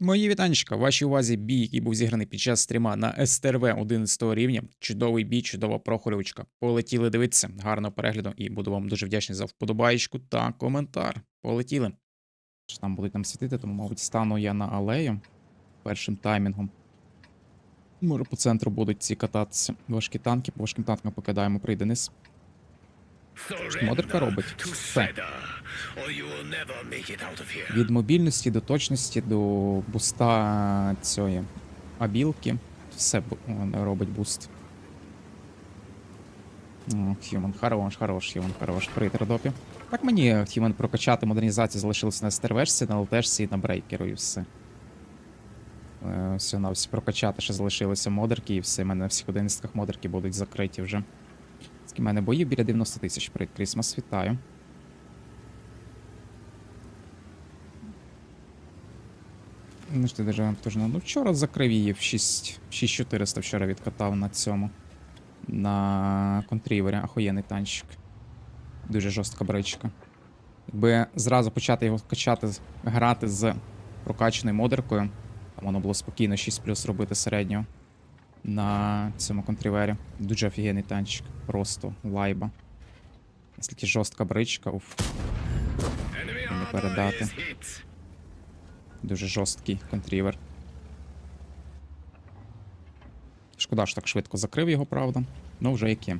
Мої вітанчика, вашій увазі бій, який був зіграний під час стріма на СТРВ 11 рівня. Чудовий бій, чудова прохорівочка. Полетіли дивитися, гарного перегляду і буду вам дуже вдячний за вподобаєчку та коментар. Полетіли. Що Там будуть нам світити, тому, мабуть, стану я на алею першим таймінгом. Може, по центру будуть ці кататися. Важкі танки, по важким танкам покидаємо, прийде низ. Модерка робить. Все. Від мобільності до точності до буста цієї абілки. Все робить буст. Хьюман, хорош, хорош, Хьюман, хорош. При тердопі. Так мені Хьюман прокачати модернізацію залишилося на стервешці, на ЛТшці і на брейкеру і все. Все на всі прокачати ще залишилися модерки і все. У мене на всіх 11 модерки будуть закриті вже. В мене боїв біля 90 тисяч. Привіт, Крісмас, вітаю. Ну ти даже теж ну вчора закрив її в 6400 вчора відкатав на цьому. На контрівері, ахуєнний танчик. Дуже жорстка бричка. Якби зразу почати його качати, грати з прокачаною модеркою, там воно було спокійно 6 плюс робити середнього. На цьому контрівері. Дуже офігенний танчик. Просто лайба. Наскільки жорстка бричка, уф. Не передати. Дуже жорсткий контрівер. Шкода, що так швидко закрив його, правда. Ну, вже яке.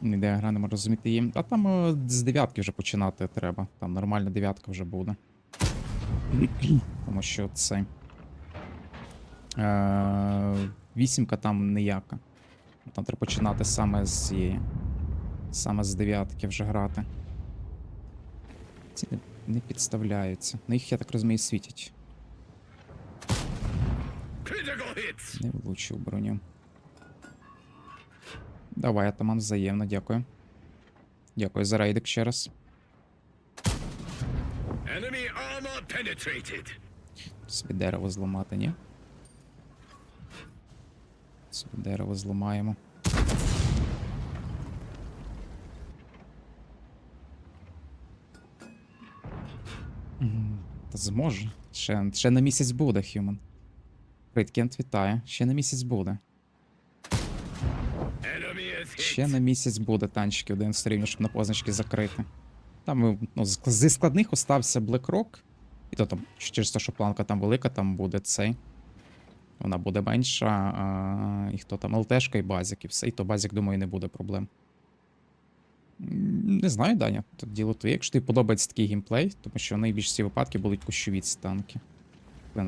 Ніде гра не можу розуміти їм. А там е, з дев'ятки вже починати треба. Там нормальна дев'ятка вже буде. Тому що це. Е, вісімка там ніяка. Там треба починати саме з цієї. Саме з дев'ятки вже грати. Ці не, не підставляються. На їх, я так розумію, світять. Не влучив броню. Давай, атаман, взаємно, дякую. Дякую за рейдик ще раз. Собі дерево зламати, ні? Собі дерево зламаємо. Та зможе. Ще, ще на місяць буде, Хьюман. Привіт, Кент, вітаю. Ще на місяць буде. Ще на місяць буде танчики один рівня, щоб на позначки закрити. Там е, ну, зі складних остався BlackRock. І то там через те, що планка там велика, там буде цей. Вона буде менша. А, і хто там ЛТшка і базік, і все. І то базік, думаю, не буде проблем. Не знаю, Даня. Тут діло твоє. Якщо тобі подобається такий геймплей, тому що в найбільшості випадки будуть кущові ці танки.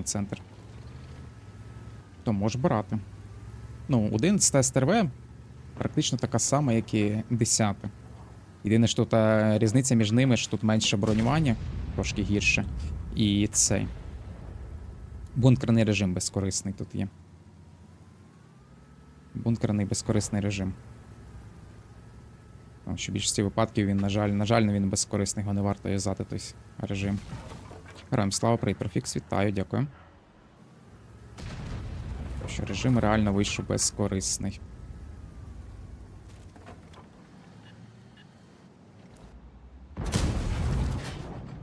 Центр. То можеш брати. Ну, 11 СТРВ практично така сама, як і 10. Єдине, що тут різниця між ними, що тут менше бронювання, трошки гірше. І цей. Бункерний режим безкорисний тут є. Бункерний безкорисний режим. Тому що в більшості випадків він, на жаль, на жаль, він безкорисний, його не варто юзати той режим. Героям слава, привіт, профікс, вітаю, дякую. Що режим реально вийшов безкорисний.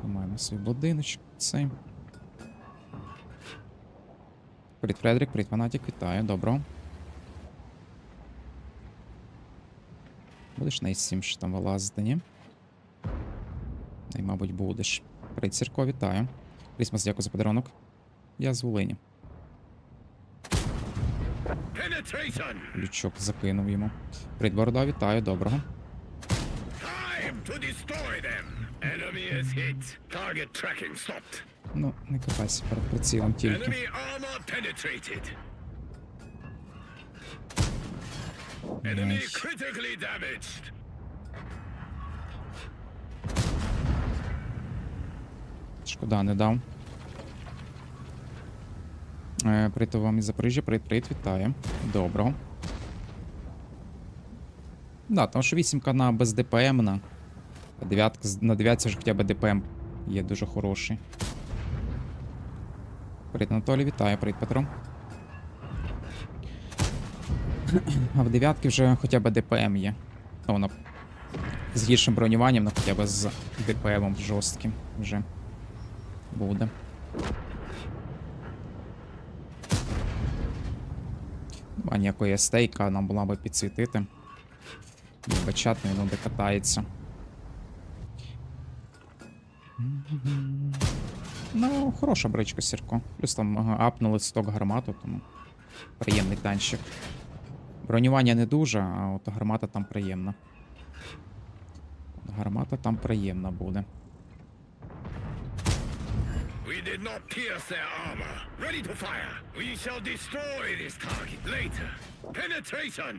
Маємо свій будиночок. Цей. Привіт, Фредрік, привіт, Фанатік, вітаю, добро. Будеш на i7 що там вилазити, ні? І, мабуть, будеш. Привіт, Сірко, вітаю. Крісмас, дякую за подарунок. Я з Волині. Лючок закинув йому. Привіт, Борода, вітаю, доброго. Ну, не катайся перед прицілом тільки. Critically. Шкода, не дав. Е, Привіт вам із Запоріжжя, привіт, привіт, вітаю. Доброго. Да, тому що вісімка на без ДПМ на. Дев'ятка на дев'ятці вже хоча б ДПМ є дуже хороший. Привіт, Анатолій, вітаю, привіт, Петро. А в дев'ятки вже хоча б ДПМ є. Ну, вона з гіршим бронюванням, але хоча б з ДПМом жорстким вже буде. А ніякої стейка нам була би підсвітити. Бачатний, ну де катається. Ну, хороша бричка, Сірко. Плюс там апнули сток гармату, тому приємний танчик. Бронювання не дуже, а от гармата там приємна. Гармата там приємна буде. We did not pierce their armor. Ready to fire. We shall destroy this target later. Penetration.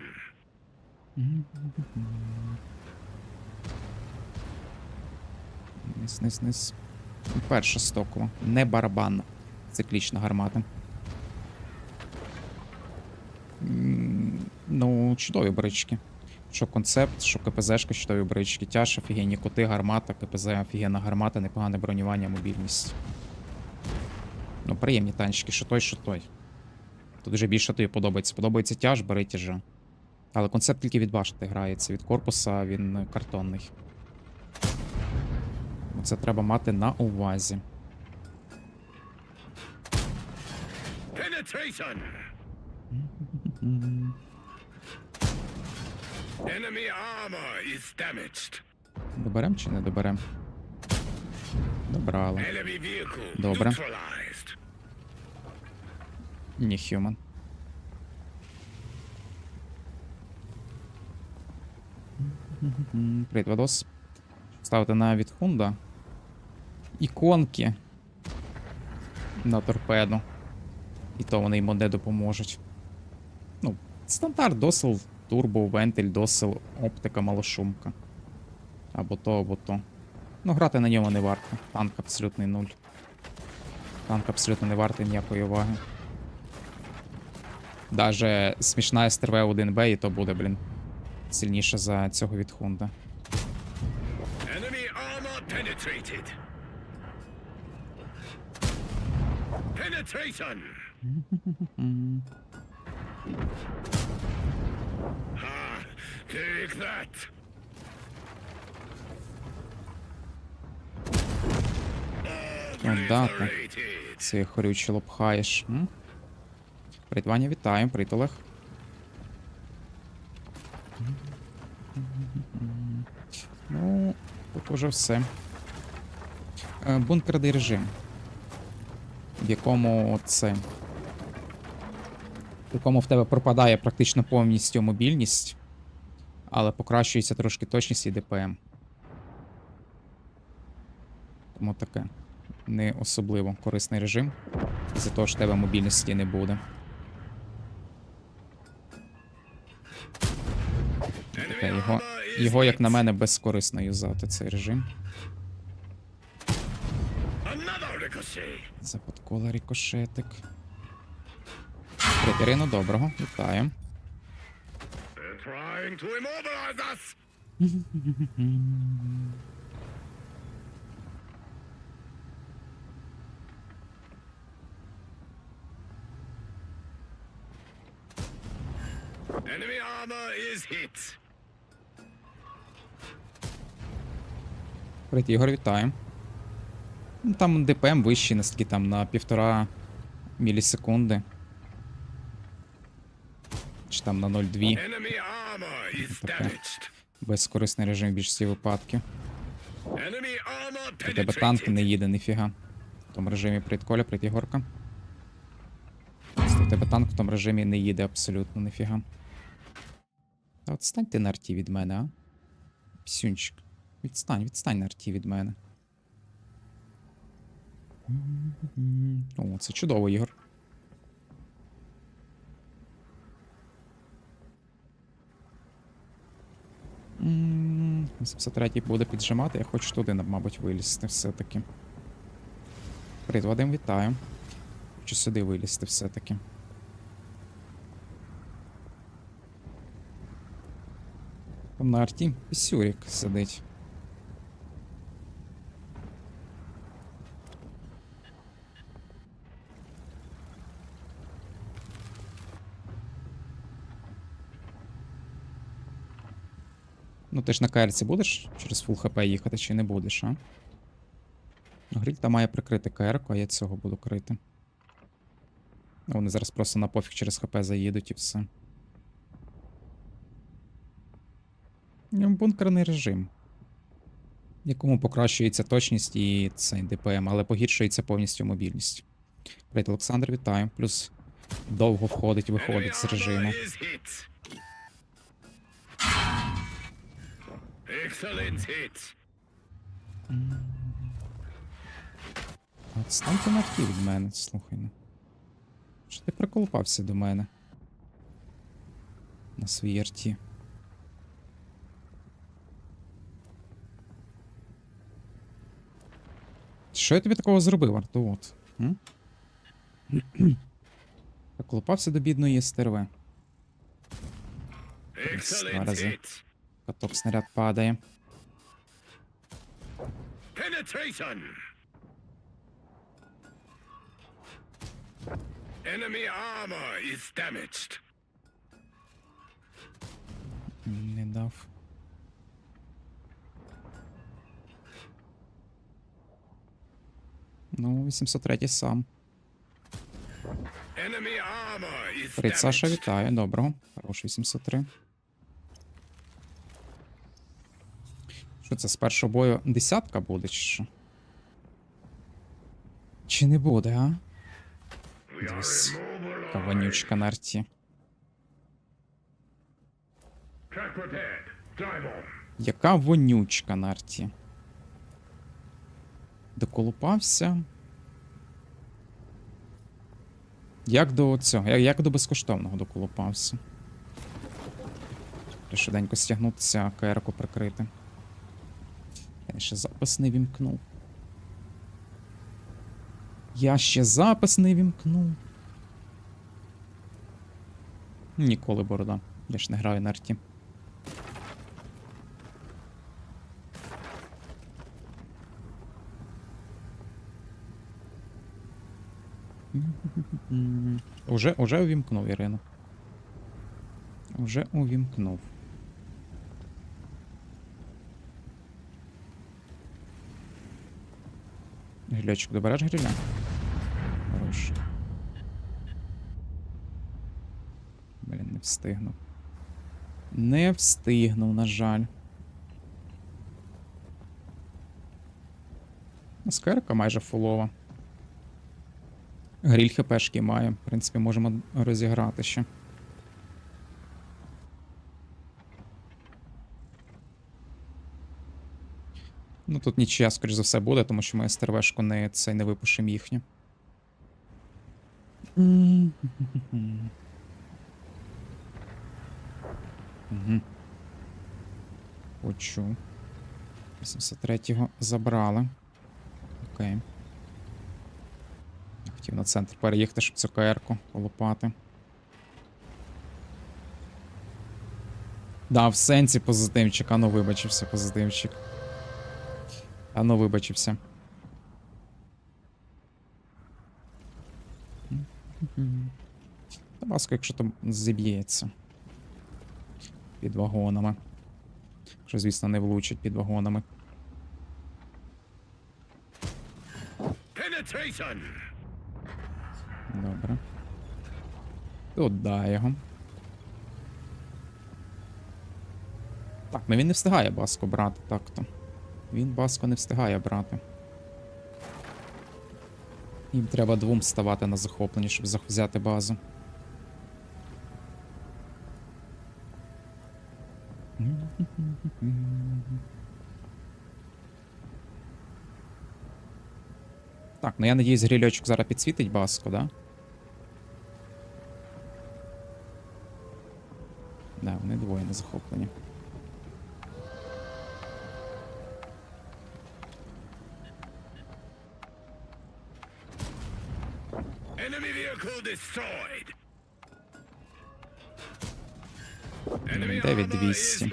Низ, низ, низ. Перша стокова. Не барабанна. Циклічна гармата. Ну, чудові брички. Що концепт, що КПЗшка, чудові брички. Тяж, офігенні коти, гармата, КПЗ, офігенна гармата, непогане бронювання, мобільність. Ну, приємні танчики, що той, що той. Тут вже більше тобі подобається. Подобається тяж, бери тяжа. Але концепт тільки від башти грається. Від корпуса він картонний. Це треба мати на увазі. Penetration. Enemy armor is damaged. Доберем чи не доберем? Добрали. Enemy vehicle Добре. neutralized. Ні, human. Привіт, Вадос. Ставити на відхунда. Іконки на торпеду. І то вони йому не допоможуть. Ну, стандарт, досил, турбо, вентиль, досил, оптика, малошумка. Або то, або то. Ну, грати на ньому не варто. Танк абсолютний нуль. Танк абсолютно не вартий ніякої уваги. Даже смішна стрв 1Б, і то буде, блін, сильніше за цього від Хунда. Enemy armor penetrated. Penetration. ah, take that. Да, ти Obliterated. лопхаєш. Привіт, Ваня, Олег. Ну, тут уже все. Е, Бункерний режим. В якому це. В якому в тебе пропадає практично повністю мобільність, але покращується трошки точність і ДПМ. Тому таке. Не особливо корисний режим. За того в тебе мобільності не буде. Таке, його, його, як на мене, безкорисно юзати цей режим. Another ricochet. Рікошетик. Ірино, доброго, вітаю. Enemy armor is hit. Привіт, Ігор, вітаю. Ну, Там ДПМ вищий, наскільки там на півтора мілісекунди. Чи там на 0,2. Enemy armor is Okay. Безкорисний режим в більшості випадків. У тебе танк не їде, ніфіга. В тому режимі привіт, Коля, Ігорка. Просто У тебе танк в тому режимі не їде абсолютно ніфіга. Та от стань ти на арті від мене, а? Псюнчик. Відстань, відстань на арті від мене. О, це чудово, Ігор. М, 73 буде піджимати, я хочу туди, мабуть, вилізти все-таки. Привіт, Вадим, вітаю. Хочу сюди вилізти все-таки. Там на арті Пісюрік сидить. Ну ти ж на КРці будеш через фул ХП їхати чи не будеш, а? Гріль там має прикрити КР, а я цього буду крити. Вони зараз просто на пофіг через ХП заїдуть і все. Ну, Бункерний режим. Якому покращується точність і цей ДПМ, але погіршується повністю мобільність. Привіт, Олександр, вітаю. Плюс довго входить, виходить з режиму. Excellent hit. Отстаньте на арті від мене, слухай. ну. Що ти приколупався до мене? На своїй арті. Що я тобі такого зробив, Артуот? М? Приколупався до бідної я- hit. Каток снаряд падає. Penetration. Enemy armor is damaged. Не дав. Ну, 803 сам. Enemy armor is Привіт, Саша, damaged. вітаю. Доброго. Хороший 803. Що це з першого бою десятка буде, чи що? Чи не буде, а? Immobilized. Вонючка на арті. Яка вонючка на арті. Доколупався. Як до цього? Як, як до безкоштовного доколупався? Треба швиденько стягнутися, КР-ку прикрити. Я ще запис не вімкнув. Я ще запис не вімкнув. Ніколи борода. Я ж не граю на арті. Уже, уже увімкнув, Ірина. Уже увімкнув. Грильочок, добереш гриля? Хорош. Блін, не встигнув. Не встигнув, на жаль. Скерка майже фулова. Гріль хпшки має. В принципі, можемо розіграти ще. Ну тут нічия, скоріш за все, буде, тому що ми стервешку не цей не випушимо їхню. Почув. 83-го забрали. Окей. Хотів на центр переїхати, щоб цю КР-ку полопати. Да, в сенсі позитивчик. Ану вибачився, позитивчик. Ану вибачився. Та якщо там зіб'ється. Під вагонами. Якщо, звісно, не влучить під вагонами. Добре. Туда його. Так, ну він не встигає Баско брати так-то. Він Баско не встигає брати. Їм треба двом ставати на захоплення, щоб взяти базу. Так, ну я надіюсь, грильочок зараз підсвітить Баско, да? Да, вони двоє на захоплення. 9200.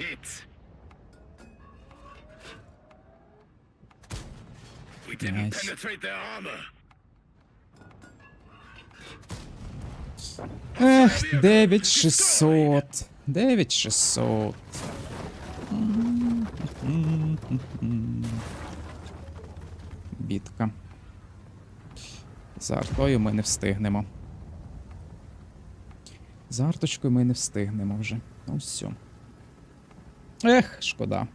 Nice. Ех, 9600. 9600. Бідка. За артою ми не встигнемо. За арточкою ми не встигнемо вже. Ну все. Ех, шкода.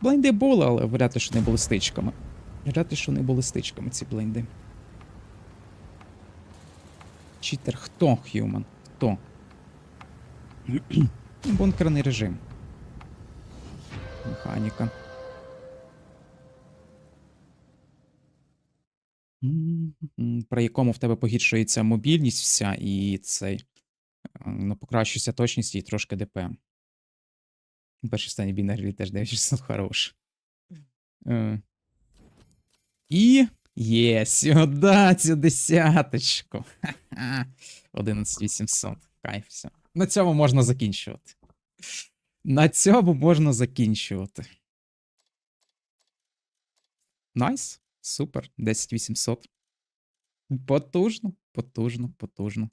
Блайнди були, але вряд ли, що не були стичками. Вряд ли, що не були стичками ці блайнди. Читер хто, Хьюман? Хто? Бункерний режим. Механіка. При якому в тебе погіршується мобільність вся і цей. Ну, покращується точність і трошки ДПМ. Перший стані бій теж 900 хорош. Е. І є сюди цю десяточку. 11800. Кайф, все. На цьому можна закінчувати. На цьому можна закінчувати. Найс. Супер. 10800. Потужно, потужно, потужно.